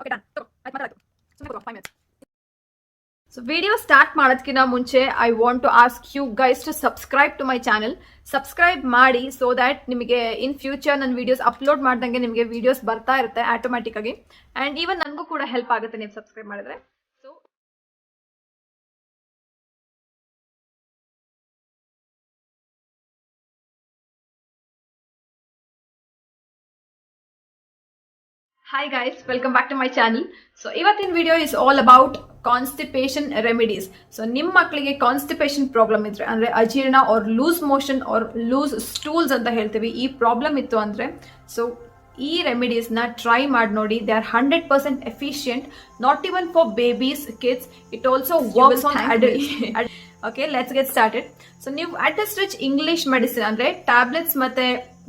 love. Done. ಆಯ್ತು, ಮಾತಾಡ್ತು ಸುಮ್ಮನೆ five minutes so video start ಮಾಡೋದಕ್ಕಿಂತ ಮುಂಚೆ I want to ask you guys to subscribe to my channel subscribe ಮಾಡಿ so that ನಿಮಗೆ ಇನ್ ಫ್ಯೂಚರ್ ನನ್ನ ವಿಡಿಯೋಸ್ ಅಪ್ಲೋಡ್ ಮಾಡ್ದಂಗೆ ನಿಮಗೆ ವಿಡಿಯೋಸ್ ಬರ್ತಾ ಇರುತ್ತೆ ಆಟೋಮ್ಯಾಟಿಕ್ ಆಗಿ. ಆ್ಯಂಡ್ ಈವನ್ ನನಗೂ ಕೂಡ ಹೆಲ್ಪ್ ಆಗುತ್ತೆ ನೀವು ಸಬ್ಸ್ಕ್ರೈಬ್ ಮಾಡಿದ್ರೆ. Hi guys welcome back to my channel so ಇವತ್ತಿನ video is all about constipation remedies so ನಿಮ್ಮ ಮಕ್ಕಳಿಗೆ ಕಾನ್ಸ್ಟಿಪೇಷನ್ ಪ್ರಾಬ್ಲಮ್ ಇದ್ರೆ ಅಂದರೆ ಅಜೀರ್ಣ or loose motion or loose stools ಅಂತ ಹೇಳ್ತೀವಿ ಈ ಪ್ರಾಬ್ಲಮ್ ಇತ್ತು ಅಂದರೆ ಸೊ ಈ ರೆಮಿಡೀಸ್ನ ಟ್ರೈ ಮಾಡಿ ನೋಡಿ. They are hundred percent efficient not even for babies kids it also works on adult okay let's get started so ನೀವು at the stretch English medicine ಅಂದರೆ ಟ್ಯಾಬ್ಲೆಟ್ಸ್ ಮತ್ತು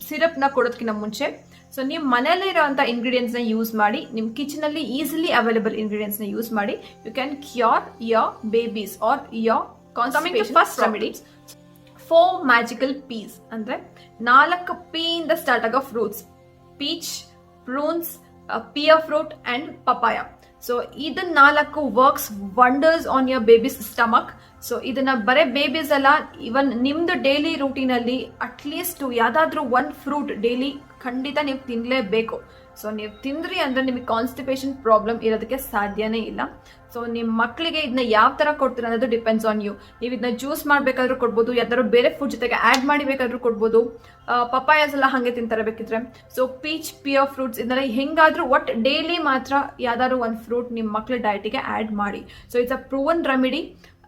ಸಿರಪ್ನ ಕೊಡೋದಕ್ಕಿಂತ ಮುಂಚೆ ಸೊ ನೀವು ಮನೆಯಲ್ಲೇ ಇರೋವಂಥ ಇಂಗ್ರೀಡಿಯೆಂಟ್ಸ್ನ ಯೂಸ್ ಮಾಡಿ ನಿಮ್ಮ ಕಿಚನಲ್ಲಿ ಈಸಿಲಿ ಅವೈಲೇಬಲ್ ಇಂಗ್ರೀಡಿಯೆಂಟ್ಸ್ನ ಯೂಸ್ ಮಾಡಿ you can cure your babies or your constipation first remedies four magical Ps ಅಂದ್ರೆ ನಾಲ್ಕು ಪಿ ಇಂದ ಸ್ಟಾರ್ಟ್ ಆಗೋ fruits peach prunes pear fruit and papaya so ಇದನ್ನ ನಾಲ್ಕು works wonders on your babies stomach so ಇದನ್ನ ಬರೇ babies ಅಲ್ಲ even ನಿಮ್ದು ಡೈಲಿ ರೂಟೀನಲ್ಲಿ ಅಟ್ಲೀಸ್ಟ್ ಯಾವ್ದಾದ್ರು ಒನ್ ಫ್ರೂಟ್ ಡೈಲಿ ಖಂಡಿತ ನೀವು ತಿನ್ಲೇಬೇಕು. ಸೊ ನೀವು ತಿಂದ್ರಿ ಅಂದ್ರೆ ನಿಮಗೆ ಕಾನ್ಸ್ಟಿಪೇಷನ್ ಪ್ರಾಬ್ಲಮ್ ಇರೋದಕ್ಕೆ ಸಾಧ್ಯನೇ ಇಲ್ಲ. ಸೊ ನಿಮ್ಮ ಮಕ್ಕಳಿಗೆ ಇದನ್ನ ಯಾವ ಥರ ಕೊಡ್ತೀರ ಅನ್ನೋದು ಡಿಪೆಂಡ್ಸ್ ಆನ್ ಯು ನೀವು ಇದನ್ನ ಜ್ಯೂಸ್ ಮಾಡಬೇಕಾದ್ರೂ ಕೊಡ್ಬೋದು, ಯಾವ್ದಾದ್ರು ಬೇರೆ ಫುಡ್ ಜೊತೆಗೆ ಆ್ಯಡ್ ಮಾಡಿ ಬೇಕಾದ್ರೂ ಕೊಡ್ಬೋದು. ಪಪ್ಪಾಯಸ್ ಎಲ್ಲ ಹಾಗೆ ತಿಂತಾರೆ ಬೇಕಿದ್ರೆ. ಸೊ ಪೀಚ್ ಪಿಯರ್ ಫ್ರೂಟ್ಸ್ ಇದನ್ನೆಲ್ಲ ಹೆಂಗಾದ್ರೂ ಒಟ್ ಡೈಲಿ ಮಾತ್ರ ಯಾವ್ದಾದ್ರು ಒಂದು ಫ್ರೂಟ್ ನಿಮ್ಮ ಮಕ್ಳ ಡಯಟಿಗೆ ಆ್ಯಡ್ ಮಾಡಿ. So it's a proven remedy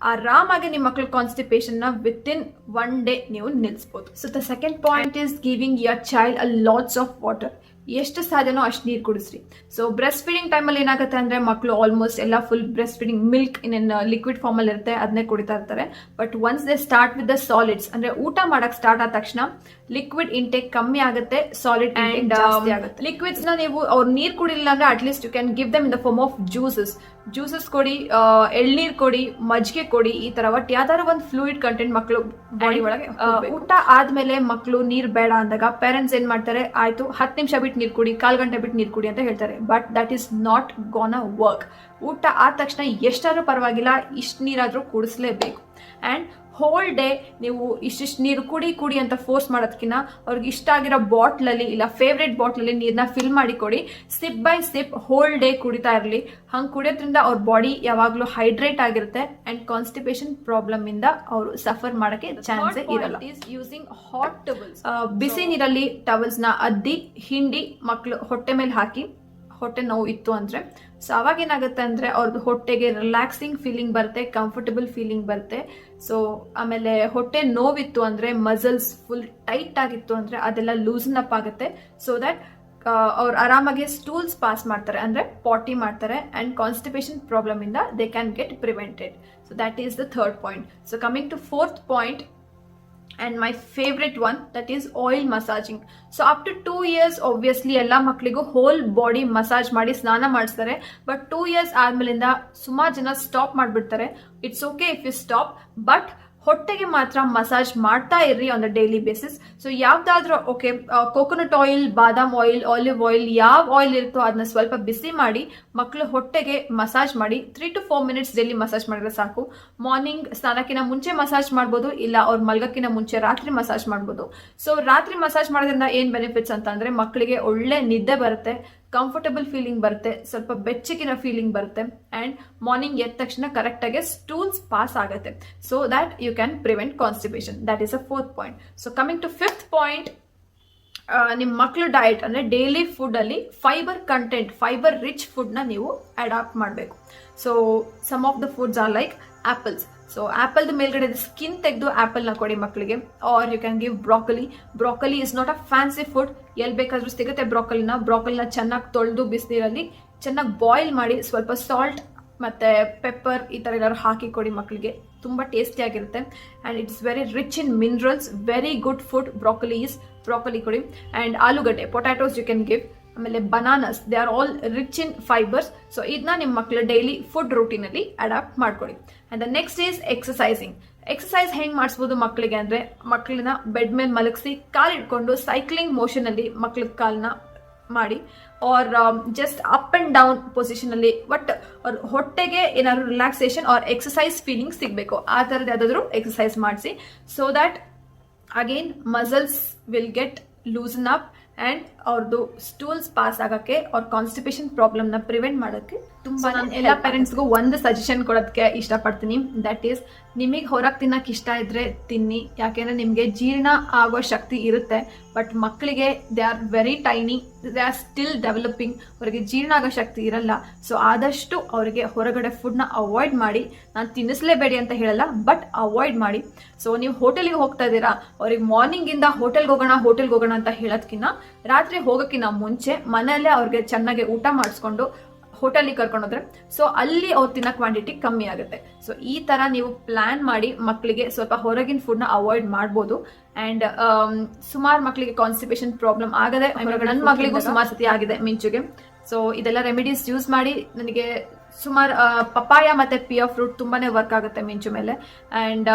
ಆರಾಮಾಗಿ ನಿಮ್ಮ ಮಕ್ಳ ಕಾನ್ಸ್ಟಿಪೇಷನ್ನ ವಿತ್ ಇನ್ ಒನ್ ಡೇ ನೀವು ನಿಲ್ಲಿಸ್ಬೋದು so the second point is giving your child a lots of water ಎಷ್ಟು ಸಾಧ್ಯನೋ ಅಷ್ಟು ನೀರು ಕುಡಿಸ್ರಿ. ಸೊ ಬ್ರೆಸ್ಟ್ ಫೀಡಿಂಗ್ ಟೈಮಲ್ಲಿ ಏನಾಗುತ್ತೆ ಅಂದರೆ ಮಕ್ಕಳು ಆಲ್ಮೋಸ್ಟ್ ಎಲ್ಲ full breast feeding milk in liquid ಫಾರ್ಮಲ್ಲಿ ಇರುತ್ತೆ ಅದನ್ನೇ ಕುಡಿತಾ ಇರ್ತಾರೆ. But once they start with the solids ಅಂದರೆ ಊಟ ಮಾಡೋಕ್ಕೆ ಸ್ಟಾರ್ಟ್ ಆದ ತಕ್ಷಣ ಲಿಕ್ವಿಡ್ ಇಂಟೇಕ್ ಕಮ್ಮಿ ಆಗುತ್ತೆ ಸಾಲಿಡ್ ಆ್ಯಂಡ್ ಆಗುತ್ತೆ. ಲಿಕ್ವಿಡ್ಸ್ನ ನೀವು ಅವ್ರು ನೀರು ಕುಡಿಲಿಲ್ಲ ಅಂದರೆ at least you can give them in the form of juices juices ಕೊಡಿ ಎಳ್ನೀರ್ ಕೊಡಿ ಮಜ್ಜಿಗೆ ಕೊಡಿ ಈ ತರ ಒಟ್ಟು ಯಾವ್ದಾದ್ರು ಒಂದು ಫ್ಲೂಯಿಡ್ ಕಂಟೆಂಟ್ ಮಕ್ಕಳು ಬಾಡಿ ಒಳಗೆ ಊಟ ಆದ್ಮೇಲೆ ಮಕ್ಕಳು ನೀರ್ ಬೇಡ ಅಂದಾಗ ಪೇರೆಂಟ್ಸ್ ಏನ್ ಮಾಡ್ತಾರೆ ಆಯ್ತು ಹತ್ತು ನಿಮಿಷ ಬಿಟ್ಟು ನೀರ್ ಕುಡಿ ಕಾಲ್ ಗಂಟೆ ಬಿಟ್ಟು ನೀರ್ ಕುಡಿ ಅಂತ ಹೇಳ್ತಾರೆ. But that is not gonna work ಊಟ ಆದ ತಕ್ಷಣ ಎಷ್ಟಾದ್ರೂ ಪರವಾಗಿಲ್ಲ ಇಷ್ಟು ನೀರಾದ್ರೂ ಕುಡಿಸ್ಲೇಬೇಕು. ಅಂಡ್ ಹೋಲ್ ಡೇ ನೀವು ಇಷ್ಟಿಷ್ಟು ನೀರು ಕುಡಿ ಕುಡಿ ಅಂತ ಫೋರ್ಸ್ ಮಾಡೋದಕ್ಕಿಂತ ಅವ್ರಿಗೆ ಇಷ್ಟ ಆಗಿರೋ ಬಾಟ್ಲಲ್ಲಿ ಇಲ್ಲ ಫೇವ್ರೇಟ್ ಬಾಟ್ಲಲ್ಲಿ ನೀರನ್ನ ಫಿಲ್ ಮಾಡಿ ಕೊಡಿ. Sip by sip whole day ಕುಡಿತಾ ಇರಲಿ. ಹಂಗೆ ಕುಡಿಯೋದ್ರಿಂದ ಅವ್ರ ಬಾಡಿ ಯಾವಾಗಲೂ ಹೈಡ್ರೇಟ್ ಆಗಿರುತ್ತೆ ಅಂಡ್ ಕಾನ್ಸ್ಟಿಪೇಷನ್ ಪ್ರಾಬ್ಲಮ್ ಇಂದ ಅವರು ಸಫರ್ ಮಾಡೋಕ್ಕೆ ಚಾನ್ಸ್ ಇರಲ್ಲ. ಯೂಸಿಂಗ್ ಹಾಟ್ ಟವಲ್ಸ್ ಬಿಸಿ ನೀರಲ್ಲಿ ಟವಲ್ಸ್ನ ನ ಅದ್ದಿ ಹಿಂಡಿ ಮಕ್ಕಳು ಹೊಟ್ಟೆ ಮೇಲೆ ಹಾಕಿ. ಹೊಟ್ಟೆ ನೋವು ಇತ್ತು ಅಂದರೆ. ಸೊ ಅವಾಗ ಏನಾಗುತ್ತೆ ಅಂದ್ರೆ ಅವ್ರದ್ದು ಹೊಟ್ಟೆಗೆ ರಿಲ್ಯಾಕ್ಸಿಂಗ್ ಫೀಲಿಂಗ್ ಬರುತ್ತೆ ಕಂಫರ್ಟಬಲ್ ಫೀಲಿಂಗ್ ಬರುತ್ತೆ. ಸೊ ಆಮೇಲೆ ಹೊಟ್ಟೆ ನೋವಿತ್ತು ಅಂದರೆ ಮಸಲ್ಸ್ ಫುಲ್ ಟೈಟ್ ಆಗಿತ್ತು ಅಂದರೆ ಅದೆಲ್ಲ ಲೂಸನ್ ಅಪ್ ಆಗುತ್ತೆ. ಸೊ ದ್ಯಾಟ್ ಅವ್ರು ಆರಾಮಾಗಿ ಸ್ಟೂಲ್ಸ್ ಪಾಸ್ ಮಾಡ್ತಾರೆ ಅಂದರೆ ಪಾಟಿ ಮಾಡ್ತಾರೆ ಆ್ಯಂಡ್ ಕಾನ್ಸ್ಟಿಪೇಷನ್ ಪ್ರಾಬ್ಲಮ್ ಇಂದ they can get prevented so that is the third point so coming to fourth point and my favourite one that is oil massaging so up to two years obviously ಎಲ್ಲ ಮಕ್ಕಳಿಗೂ whole body massage ಮಾಡಿ ಸ್ನಾನ ಮಾಡಿಸ್ತಾರೆ. But two years ಆದ್ಮೇಲಿಂದ ಸುಮಾರು ಜನ stop ಮಾಡಿಬಿಡ್ತಾರೆ. It's okay if you stop but ಹೊಟ್ಟೆಗೆ ಮಾತ್ರ ಮಸಾಜ್ ಮಾಡ್ತಾ ಇರ್ರಿ on the daily basis so ಯಾವ್ದಾದ್ರೂ ಓಕೆ ಕೋಕೋನಟ್ ಆಯಿಲ್ ಬಾದಾಮ್ ಆಯಿಲ್ ಆಲಿವ್ ಆಯಿಲ್ ಯಾವ ಆಯಿಲ್ ಇರುತ್ತೋ ಅದನ್ನ ಸ್ವಲ್ಪ ಬಿಸಿ ಮಾಡಿ ಮಕ್ಕಳು ಹೊಟ್ಟೆಗೆ ಮಸಾಜ್ ಮಾಡಿ three to four minutes daily massage ಮಾಡಿದ್ರೆ ಸಾಕು. ಮಾರ್ನಿಂಗ್ ಸ್ನಾನಕ್ಕಿಂತ ಮುಂಚೆ ಮಸಾಜ್ ಮಾಡ್ಬೋದು, ಇಲ್ಲ ಅವ್ರ ಮಲ್ಗಕ್ಕಿಂತ ಮುಂಚೆ ರಾತ್ರಿ ಮಸಾಜ್ ಮಾಡ್ಬೋದು. ಸೊ ರಾತ್ರಿ ಮಸಾಜ್ ಮಾಡೋದ್ರಿಂದ ಏನ್ ಬೆನಿಫಿಟ್ಸ್ ಅಂತಂದ್ರೆ ಮಕ್ಕಳಿಗೆ ಒಳ್ಳೆ ನಿದ್ದೆ ಬರುತ್ತೆ. ಕಂಫರ್ಟಬಲ್ ಫೀಲಿಂಗ್ ಬರುತ್ತೆ, ಸ್ವಲ್ಪ ಬೆಚ್ಚಗಿನ ಫೀಲಿಂಗ್ ಬರುತ್ತೆ ಆ್ಯಂಡ್ ಮಾರ್ನಿಂಗ್ ಎದ್ದ ತಕ್ಷಣ ಕರೆಕ್ಟಾಗಿ ಸ್ಟೂಲ್ಸ್ ಪಾಸ್ ಆಗುತ್ತೆ. So that you can prevent constipation that is a fourth point so coming to fifth point ನಿಮ್ಮ ಮಕ್ಕಳ ಡಯಟ್ ಅಂದರೆ ಡೈಲಿ ಫುಡ್ಡಲ್ಲಿ ಫೈಬರ್ ಕಂಟೆಂಟ್ ಫೈಬರ್ ರಿಚ್ ಫುಡ್ನ ನೀವು ಅಡಾಪ್ಟ್ ಮಾಡಬೇಕು. So some of the foods are like apples so ಆ್ಯಪಲ್ದ ಮೇಲ್ಗಡೆ skin ತೆಗೆದು ಆ್ಯಪಲ್ನ ಕೊಡಿ ಮಕ್ಕಳಿಗೆ or you can give broccoli broccoli is not a fancy food ಎಲ್ಲಿ ಬೇಕಾದರೂ ಸಿಗುತ್ತೆ ಬ್ರಾಕಲಿನ. ಬ್ರಾಕಲಿನ ಚೆನ್ನಾಗಿ ತೊಳೆದು ಬಿಸಿನೀರಲ್ಲಿ ಚೆನ್ನಾಗಿ ಬಾಯ್ಲ್ ಮಾಡಿ ಸ್ವಲ್ಪ ಸಾಲ್ಟ್ ಮತ್ತು ಪೆಪ್ಪರ್ ಈ ಥರ ಏನಾದ್ರು ಹಾಕಿ ಕೊಡಿ ಮಕ್ಕಳಿಗೆ ತುಂಬ ಟೇಸ್ಟಿಯಾಗಿರುತ್ತೆ and it's very rich in minerals very good food broccoli is broccoli ಕೊಡಿ. ಆ್ಯಂಡ್ ಆಲೂಗಡ್ಡೆ ಪೊಟ್ಯಾಟೋಸ್ ಯು ಕ್ಯಾನ್ ಗಿವ್ ಆಮೇಲೆ bananas they are all rich in fibres so ಇದನ್ನ ನಿಮ್ಮ ಮಕ್ಕಳು ಡೈಲಿ ಫುಡ್ ರೂಟೀನಲ್ಲಿ ಅಡಾಪ್ಟ್ ಮಾಡ್ಕೊಳ್ಳಿ. And the next is exercising exercise ಹೆಂಗೆ ಮಾಡಿಸ್ಬೋದು ಮಕ್ಕಳಿಗೆ ಅಂದರೆ ಮಕ್ಕಳನ್ನ ಬೆಡ್ ಮೇಲೆ ಮಲಗಿಸಿ ಕಾಲು ಇಟ್ಕೊಂಡು ಸೈಕ್ಲಿಂಗ್ ಮೋಷನಲ್ಲಿ ಮಕ್ಳ ಕಾಲನ್ನ ಮಾಡಿ. Or just up and down ಪೊಸಿಷನಲ್ಲಿ but ಅವ್ರ ಹೊಟ್ಟೆಗೆ ಏನಾದ್ರು ರಿಲ್ಯಾಕ್ಸೇಷನ್ ಆರ್ ಎಕ್ಸಸೈಸ್ ಫೀಲಿಂಗ್ ಸಿಗಬೇಕು. ಆ ಥರದ್ದು ಯಾವುದಾದ್ರೂ ಎಕ್ಸಸೈಸ್ ಮಾಡಿಸಿ. So that again muscles will get loosen up and ಅವ್ರದ್ದು ಸ್ಟೂಲ್ಸ್ ಪಾಸ್ ಆಗೋಕ್ಕೆ ಅವ್ರ ಕಾನ್ಸ್ಟಿಪೇಷನ್ ಪ್ರಾಬ್ಲಮ್ನ ಪ್ರಿವೆಂಟ್ ಮಾಡೋಕ್ಕೆ ತುಂಬ ನಾನು ಎಲ್ಲ ಪೇರೆಂಟ್ಸ್ಗೂ ಒಂದು ಸಜೆಷನ್ ಕೊಡೋದಕ್ಕೆ ಇಷ್ಟಪಡ್ತೀನಿ. ದಟ್ ಈಸ್ ನಿಮಗೆ ಹೊರಗೆ ತಿನ್ನೋಕೆ ಇಷ್ಟ ಇದ್ದರೆ ತಿನ್ನಿ. ಯಾಕೆಂದರೆ ನಿಮಗೆ ಜೀರ್ಣ ಆಗೋ ಶಕ್ತಿ ಇರುತ್ತೆ. ಬಟ್ ಮಕ್ಕಳಿಗೆ they are very tiny they are still developing ಅವರಿಗೆ ಜೀರ್ಣ ಆಗೋ ಶಕ್ತಿ ಇರಲ್ಲ. ಸೊ ಆದಷ್ಟು ಅವರಿಗೆ ಹೊರಗಡೆ ಫುಡ್ನ ಅವಾಯ್ಡ್ ಮಾಡಿ. ನಾನು ತಿನ್ನಿಸ್ಲೇಬೇಡಿ ಅಂತ ಹೇಳಲ್ಲ ಬಟ್ ಅವಾಯ್ಡ್ ಮಾಡಿ. ಸೊ ನೀವು ಹೋಟೆಲಿಗೆ ಹೋಗ್ತಾ ಇದ್ದೀರಾ ಅವ್ರಿಗೆ ಮಾರ್ನಿಂಗಿಂದ ಹೋಟೆಲ್ಗೆ ಹೋಗೋಣ ಹೋಟೆಲ್ಗೆ ಹೋಗೋಣ ಅಂತ ಹೇಳೋದಕ್ಕಿಂತ ರಾತ್ರಿ ಹೋಗೋಕ್ಕಿಂತ ಮುಂಚೆ ಮನೆಯಲ್ಲೇ ಅವ್ರಿಗೆ ಚೆನ್ನಾಗಿ ಊಟ ಮಾಡಿಸ್ಕೊಂಡು ಹೋಟೆಲಿಗೆ ಕರ್ಕೊಂಡೋದ್ರೆ ಸೊ ಅಲ್ಲಿ ಅವ್ರು ತಿನ್ನೋ ಕ್ವಾಂಟಿಟಿ ಕಮ್ಮಿ ಆಗುತ್ತೆ. ಸೊ ಈ ಥರ ನೀವು ಪ್ಲ್ಯಾನ್ ಮಾಡಿ ಮಕ್ಕಳಿಗೆ ಸ್ವಲ್ಪ ಹೊರಗಿನ ಫುಡ್ನ ಅವಾಯ್ಡ್ ಮಾಡ್ಬೋದು. ಆ್ಯಂಡ್ ಸುಮಾರು ಮಕ್ಕಳಿಗೆ ಕಾನ್ಸ್ಟಿಪೇಷನ್ ಪ್ರಾಬ್ಲಮ್ ಆಗದೆ ನನ್ನ ಮಕ್ಕಳಿಗೂ ಸುಮಾರು ಸತಿ ಆಗಿದೆ ಮಿಂಚುಗೆ. ಸೊ ಇದೆಲ್ಲ ರೆಮಿಡೀಸ್ ಯೂಸ್ ಮಾಡಿ ನನಗೆ ಸುಮಾರು ಪಪ್ಪಾಯ ಮತ್ತು ಪಿಯಾ ಫ್ರೂಟ್ ತುಂಬಾ ವರ್ಕ್ ಆಗುತ್ತೆ ಮಿಂಚು ಮೇಲೆ. And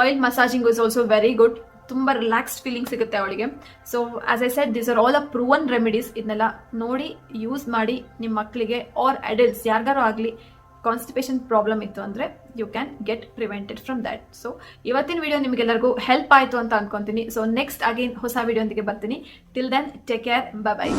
oil massaging is also very good ತುಂಬ ರಿಲ್ಯಾಕ್ಸ್ಡ್ ಫೀಲಿಂಗ್ ಸಿಗುತ್ತೆ ಅವಳಿಗೆ. So as I said these are all a proven remedies ಇದನ್ನೆಲ್ಲ ನೋಡಿ ಯೂಸ್ ಮಾಡಿ ನಿಮ್ಮ ಮಕ್ಕಳಿಗೆ ಆರ್ ಅಡಲ್ಟ್ಸ್ ಯಾರಿಗಾರು ಆಗಲಿ ಕಾನ್ಸ್ಟಿಪೇಷನ್ ಪ್ರಾಬ್ಲಮ್ ಇತ್ತು ಅಂದರೆ you can get prevented from that so ಇವತ್ತಿನ ವಿಡಿಯೋ ನಿಮಗೆಲ್ಲರಿಗೂ ಹೆಲ್ಪ್ ಆಯಿತು ಅಂತ ಅನ್ಕೊಂತೀನಿ. ಸೊ ನೆಕ್ಸ್ಟ್ ಅಗೇನ್ ಹೊಸ ವಿಡಿಯೋ ಬರ್ತೀನಿ. Till then take care bye bye